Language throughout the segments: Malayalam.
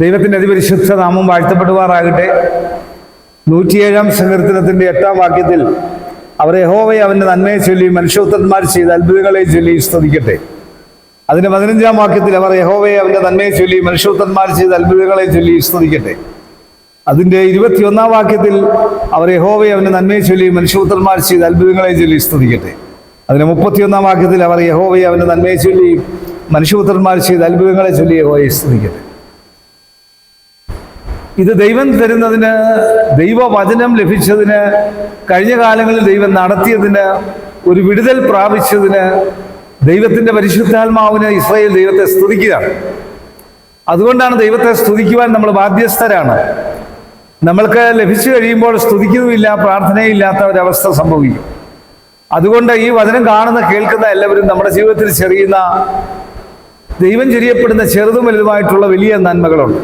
ദൈവത്തിന്റെ അതിപരിശുദ്ധ നാമം വാഴ്ത്തപ്പെടുവാറാകട്ടെ നൂറ്റിയേഴാം സങ്കീർത്തനത്തിന്റെ എട്ടാം വാക്യത്തിൽ അവർ യഹോവയെ അവന്റെ നന്മയെ ചൊല്ലി മനുഷ്യത്വന്മാർ ചെയ്ത അത്ഭുതങ്ങളെ ചൊല്ലി സ്തുതിക്കട്ടെ. അതിന്റെ പതിനഞ്ചാം വാക്യത്തിൽ അവർ യഹോവയെ അവന്റെ നന്മയെ ചൊല്ലി മനുഷ്യത്വന്മാർ ചെയ്ത അത്ഭുതങ്ങളെ ചൊല്ലി സ്തുതിക്കട്ടെ. അതിന്റെ ഇരുപത്തിയൊന്നാം വാക്യത്തിൽ അവർ യഹോവയെ അവന്റെ നന്മയെ ചൊല്ലി മനുഷ്യപുത്രന്മാർ ചെയ്ത അത്ഭുതങ്ങളെ ചൊല്ലി സ്തുതിക്കട്ടെ. അതിന്റെ മുപ്പത്തിയൊന്നാം വാക്യത്തിൽ അവർ യഹോവയെ അവന്റെ നന്മയെ ചൊല്ലി മനുഷ്യപുത്രന്മാർ ചെയ്ത അത്ഭുതങ്ങളെ ചൊല്ലി യഹോവയെ സ്തുതിക്കട്ടെ. ഇത് ദൈവം തരുന്നതിന് ദൈവവചനം ലഭിച്ചതിന് കഴിഞ്ഞ കാലങ്ങളിൽ ദൈവം നടത്തിയതിന് ഒരു വിടുതൽ പ്രാപിച്ചതിന് ദൈവത്തിന്റെ പരിശുദ്ധാത്മാവിന് ഇസ്രായേൽ ദൈവത്തെ സ്തുതിക്കുകയാണ്. അതുകൊണ്ടാണ് ദൈവത്തെ സ്തുതിക്കുവാൻ നമ്മൾ ബാധ്യസ്ഥരാണ്. നമ്മൾക്ക് ലഭിച്ചു കഴിയുമ്പോൾ സ്തുതിക്കുന്നുമില്ല പ്രാർത്ഥനയില്ലാത്ത ഒരവസ്ഥ സംഭവിക്കും. അതുകൊണ്ട് ഈ വചനം കാണുന്ന കേൾക്കുന്ന എല്ലാവരും നമ്മുടെ ജീവിതത്തിൽ ചെറിയുന്ന ദൈവം ചെറിയപ്പെടുന്ന ചെറുതും വലുതുമായിട്ടുള്ള വലിയ നന്മകളുണ്ട്.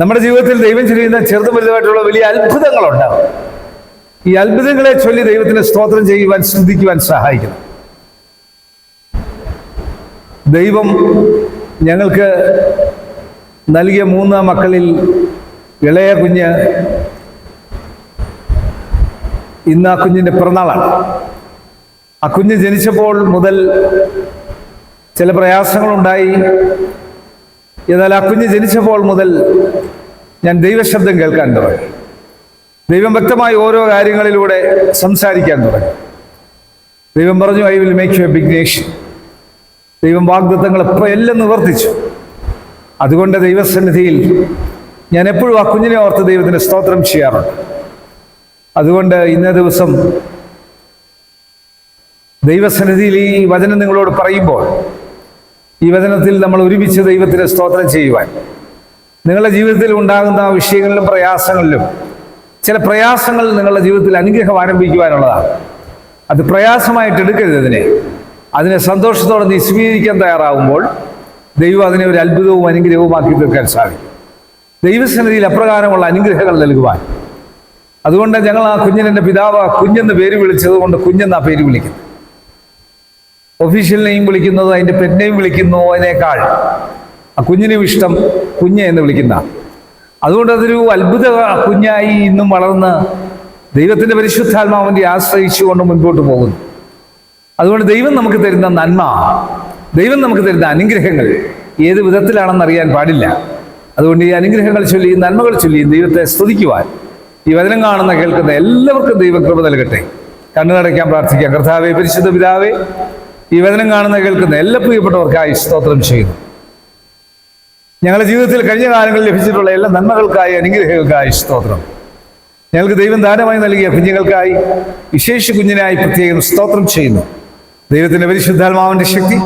നമ്മുടെ ജീവിതത്തിൽ ദൈവം ചെയ്യുന്ന ചെറുതും വലുതുമായിട്ടുള്ള വലിയ അത്ഭുതങ്ങളുണ്ടാവും ഈ അത്ഭുതങ്ങളെ ചൊല്ലി ദൈവത്തിന് സ്തോത്രം ചെയ്യുവാൻ ശ്രദ്ധിക്കുവാൻ സഹായിക്കണം. ദൈവം ഞങ്ങൾക്ക് നൽകിയ മൂന്ന് മക്കളിൽ ഇളയ കുഞ്ഞ് ഇന്ന് ആ കുഞ്ഞിന്റെ പിറന്നാളാണ്. ആ കുഞ്ഞ് ജനിച്ചപ്പോൾ മുതൽ ചില പ്രയാസങ്ങളുണ്ടായി. എന്നാൽ ആ കുഞ്ഞ് ജനിച്ചപ്പോൾ മുതൽ ഞാൻ ദൈവശബ്ദം കേൾക്കാൻ തുടങ്ങി. ദൈവം വ്യക്തമായി ഓരോ കാര്യങ്ങളിലൂടെ സംസാരിക്കാൻ തുടങ്ങി. ദൈവം പറഞ്ഞു I will make you a big nation ദൈവം വാഗ്ദത്തങ്ങൾ എപ്പോൾ എല്ലാം നിവർത്തിച്ചു. അതുകൊണ്ട് ദൈവസന്നിധിയിൽ ഞാൻ എപ്പോഴും ആ കുഞ്ഞിനെ ഓർത്ത് ദൈവത്തിന് സ്തോത്രം ചെയ്യാറുണ്ട്. അതുകൊണ്ട് ഇന്നേ ദിവസം ദൈവസന്നിധിയിൽ ഈ വചനം നിങ്ങളോട് പറയുമ്പോൾ ഈ വചനത്തിൽ നമ്മൾ ഒരുമിച്ച് ദൈവത്തിന് സ്തോത്രം ചെയ്യുവാൻ. നിങ്ങളുടെ ജീവിതത്തിൽ ഉണ്ടാകുന്ന വിഷയങ്ങളിലും പ്രയാസങ്ങളിലും ചില പ്രയാസങ്ങൾ നിങ്ങളുടെ ജീവിതത്തിൽ അനുഗ്രഹം ആരംഭിക്കുവാനുള്ളതാണ്. അത് പ്രയാസമായിട്ട് എടുക്കരുത് അതിനെ. അതിനെ സന്തോഷത്തോടെ നീ സ്വീകരിക്കാൻ തയ്യാറാകുമ്പോൾ ദൈവം അതിനെ ഒരു അത്ഭുതവും അനുഗ്രഹവും ആക്കി തീർക്കാൻ സാധിക്കും. ദൈവസന്നിധിയിൽ അപ്രകാരമുള്ള അനുഗ്രഹങ്ങൾ നൽകുവാൻ. അതുകൊണ്ട് ഞങ്ങൾ ആ കുഞ്ഞിനെ പിതാവ് കുഞ്ഞെന്ന് പേര് വിളിച്ചത് കൊണ്ട് കുഞ്ഞെന്നാ പേര് വിളിക്കുന്നത്. ഒഫീഷ്യൽ നെയിം വിളിക്കുന്നത് അതിന്റെ പെറ്റ് നെയിം വിളിക്കുന്നു അതിനേക്കാൾ. ആ കുഞ്ഞിനും ഇഷ്ടം കുഞ്ഞ് എന്ന് വിളിക്കുന്ന. അതുകൊണ്ട് അതൊരു അത്ഭുത കുഞ്ഞായി ഇന്നും വളർന്ന് ദൈവത്തിന്റെ പരിശുദ്ധാത്മാവിന്റെ ആശ്രയിച്ചുകൊണ്ട് മുൻപോട്ട് പോകുന്നു. അതുകൊണ്ട് ദൈവം നമുക്ക് തരുന്ന നന്മ ദൈവം നമുക്ക് തരുന്ന അനുഗ്രഹങ്ങൾ ഏത് വിധത്തിലാണെന്ന് അറിയാൻ പാടില്ല. അതുകൊണ്ട് ഈ അനുഗ്രഹങ്ങൾ ചൊല്ലിയും നന്മകൾ ചൊല്ലിയും ദൈവത്തെ സ്തുതിക്കുവാൻ ഈ വചനം കാണുന്ന കേൾക്കുന്ന എല്ലാവർക്കും ദൈവകൃപ നൽകട്ടെ. കണ്ണുനടയ്ക്കാൻ പ്രാർത്ഥിക്കാം. കർത്താവേ പരിശുദ്ധ പിതാവേ ഈ വചനം കാണുന്ന കേൾക്കുന്ന എല്ലാ പ്രിയപ്പെട്ടവർക്കായി സ്തോത്രം ചെയ്യുന്നു. ഞങ്ങളുടെ ജീവിതത്തിൽ കഴിഞ്ഞ കാലങ്ങളിൽ ലഭിച്ചിട്ടുള്ള എല്ലാ നന്മകൾക്കായി അനുഗ്രഹങ്ങൾക്കായി സ്തോത്രം. ഞങ്ങൾക്ക് ദൈവം ദാനമായി നൽകിയ കുഞ്ഞുങ്ങൾക്കായി വിശേഷ കുഞ്ഞിനായി പ്രത്യേകം സ്തോത്രം ചെയ്യുന്നു. ദൈവത്തിന്റെ പരിശുദ്ധാത്മാവിന്റെ ശക്തി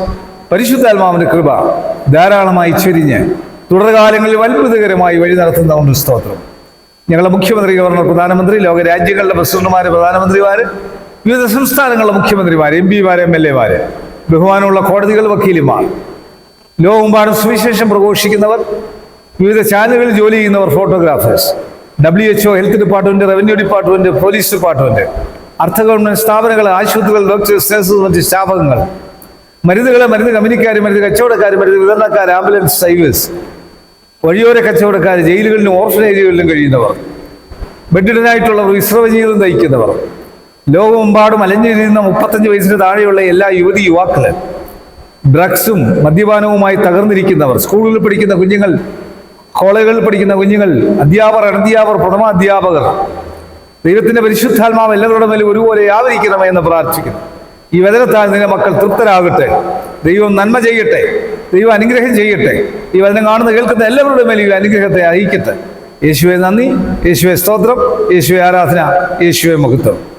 പരിശുദ്ധാത്മാവിന്റെ കൃപ ധാരാളമായി ചൊരിഞ്ഞ് തുടർകാലങ്ങളിൽ അത്ഭുതകരമായി വഴി നടത്തുന്നതുകൊണ്ട് സ്തോത്രം. ഞങ്ങളുടെ മുഖ്യമന്ത്രി ഗവർണർ പ്രധാനമന്ത്രി ലോക രാജ്യങ്ങളുടെ പ്രസിഡന്റുമാര് പ്രധാനമന്ത്രിമാര് വിവിധ സംസ്ഥാനങ്ങളിലെ മുഖ്യമന്ത്രിമാർ എം പിമാർ എം എൽ എമാർ ബഹുമാനമുള്ള കോടതികൾ വക്കീലുമാർ ലോകമെമ്പാടും സുവിശേഷം പ്രഘോഷിക്കുന്നവർ വിവിധ ചാനലുകളിൽ ജോലി ചെയ്യുന്നവർ photographers W H O health department revenue department police department അർത്ഥ ഗവൺമെന്റ് സ്ഥാപനങ്ങൾ ആശുപത്രികൾ ഡോക്ടേഴ്സ് നഴ്സസ് മറ്റ് സ്ഥാപനങ്ങൾ മരുന്നുകളെ മരുന്ന് കമ്പനിക്കാർ മരുന്ന് കച്ചവടക്കാർ മരുന്ന് വിതരണക്കാർ ആംബുലൻസ് ഡ്രൈവേഴ്സ് വഴിയോര കച്ചവടക്കാർ ജയിലുകളിലും ഓർഫനേജുകളിലും കഴിയുന്നവർ ബെഡിഡനായിട്ടുള്ളവർ വിശ്രമ ജീവിതം നയിക്കുന്നവർ ലോകമെമ്പാടും അലഞ്ഞിരിക്കുന്ന മുപ്പത്തഞ്ച് വയസ്സിന് താഴെയുള്ള എല്ലാ യുവതി യുവാക്കൾ ഡ്രഗ്സും മദ്യപാനവുമായി തകർന്നിരിക്കുന്നവർ സ്കൂളുകളിൽ പഠിക്കുന്ന കുഞ്ഞുങ്ങൾ കോളേജുകളിൽ പഠിക്കുന്ന കുഞ്ഞുങ്ങൾ അധ്യാപകർ അനധ്യാപകർ പ്രഥമ അധ്യാപകർ ദൈവത്തിന്റെ പരിശുദ്ധാത്മാവ് എല്ലാവരുടെ മേലും ഒരുപോലെ ആവരിക്കണമേ എന്ന് പ്രാർത്ഥിക്കുന്നു. ഈ വചനത്താൽ നിന്റെ മക്കൾ തൃപ്തരാകട്ടെ. ദൈവം നന്മ ചെയ്യട്ടെ. ദൈവം അനുഗ്രഹം ചെയ്യട്ടെ. ഈ വചനം കാണുന്ന കേൾക്കുന്ന എല്ലാവരുടെ മേലും ഈ അനുഗ്രഹത്തെ അറിയിക്കട്ടെ. യേശുവെ നന്ദി. യേശുവെ സ്തോത്രം. യേശുവെ ആരാധന. യേശുവെ മഹത്വം.